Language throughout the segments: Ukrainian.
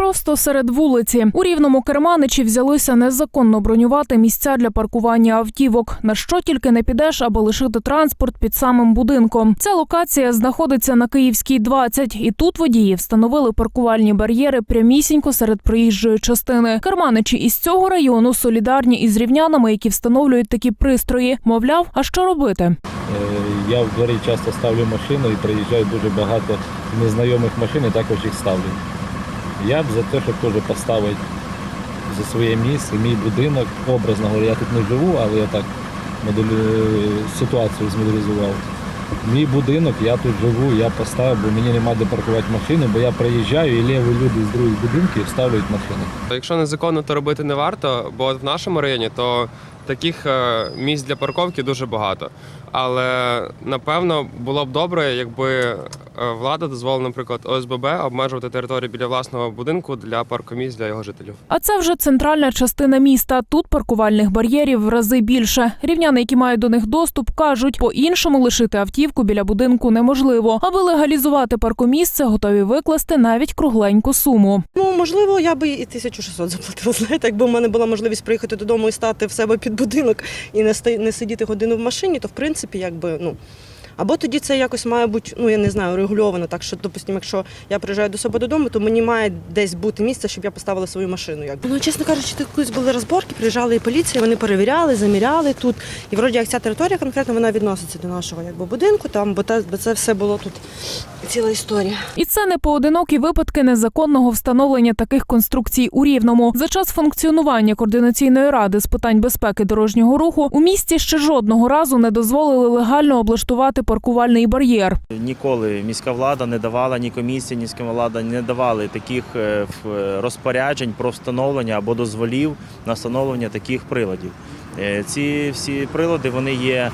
Просто серед вулиці у рівному керманичі взялися незаконно бронювати місця для паркування автівок. На що тільки не підеш, аби лишити транспорт під самим будинком. Ця локація знаходиться на Київській 20, і тут водії встановили паркувальні бар'єри прямісінько серед проїжджої частини. Керманичі із цього району солідарні із рівнянами, які встановлюють такі пристрої. Мовляв, а що робити? Е, Я в дворі часто ставлю машину і приїжджає дуже багато незнайомих машин і також їх ставлю. Я б за те, щоб теж поставити за своє місце, мій будинок, образно говоря, я тут не живу, але я так моделю... ситуацію змоделізував. Мій будинок, я тут живу, я поставив, бо мені нема де паркувати машину, бо я приїжджаю і ліві люди з других будинків ставлять машини. Якщо незаконно, то робити не варто, бо от в нашому районі то таких е, місць для парковки дуже багато. Але напевно було б добре, якби е, влада дозволила, наприклад, ОСББ обмежувати територію біля власного будинку для паркомісць для його жителів. А це вже центральна частина міста. Тут паркувальних бар'єрів в рази більше. Рівняни, які мають до них доступ, кажуть, по-іншому лишити автівку біля будинку неможливо. Аби легалізувати паркомісце, готові викласти навіть кругленьку суму. Ну, можливо, я би і 1600 заплатила. Знаєте, якби в мене була можливість приїхати додому і стати в себе під будинок і не сидіти годину в машині, то в принципі, якби ну. Або тоді це якось має бути, ну я не знаю, регульовано, так що, допустимо, якщо я приїжджаю до себе додому, то мені має десь бути місце, щоб я поставила свою машину. Якби. Ну, чесно кажучи, тут колись були розборки, приїжджали і поліція, вони перевіряли, заміряли тут. І вроді як ця територія конкретно вона відноситься до нашого якби, будинку, там, бо, це все було тут ціла історія. І це не поодинокі випадки незаконного встановлення таких конструкцій у Рівному. За час функціонування координаційної ради з питань безпеки дорожнього руху у місті ще жодного разу не дозволили легально облаштувати паркувальний бар'єр. Ніколи міська влада не давала, ні комісія, ні міська влада не давали таких е, в- розпоряджень про встановлення або дозволів на встановлення таких приладів. Е, Ці всі прилади вони є.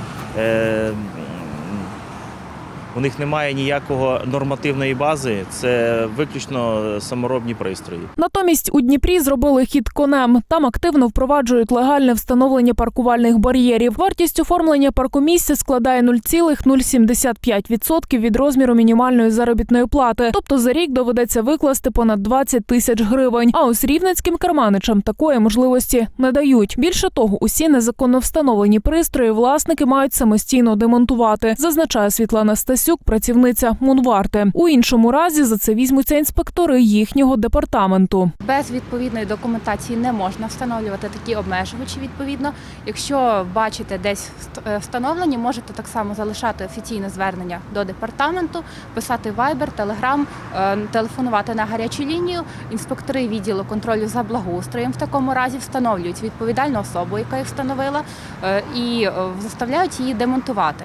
У них немає ніякого нормативної бази, це виключно саморобні пристрої. Натомість у Дніпрі зробили хід конем. Там активно впроваджують легальне встановлення паркувальних бар'єрів. Вартість оформлення паркомісця складає 0,075% від розміру мінімальної заробітної плати. Тобто за рік доведеться викласти понад 20 тисяч гривень. А ось рівненським керманичам такої можливості не дають. Більше того, усі незаконно встановлені пристрої власники мають самостійно демонтувати, зазначає Світлана Стасюк, працівниця Мунварти. У іншому разі за це візьмуться інспектори їхнього департаменту. Без відповідної документації не можна встановлювати такі обмежувачі. Відповідно, якщо бачите десь е, встановлені, можете так само залишати офіційне звернення до департаменту, писати Telegram, е, телефонувати на гарячу лінію. Інспектори відділу контролю за благоустроєм в такому разі встановлюють відповідальну особу, яка їх встановила, е, і е, заставляють її демонтувати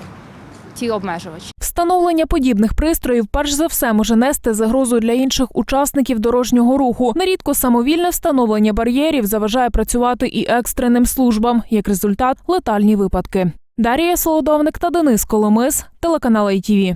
ці обмежувачі. Встановлення подібних пристроїв перш за все може нести загрозу для інших учасників дорожнього руху. Нерідко самовільне встановлення бар'єрів заважає працювати і екстреним службам. Як результат, летальні випадки. Дарія Солодовник та Денис Коломис, телеканал ITV.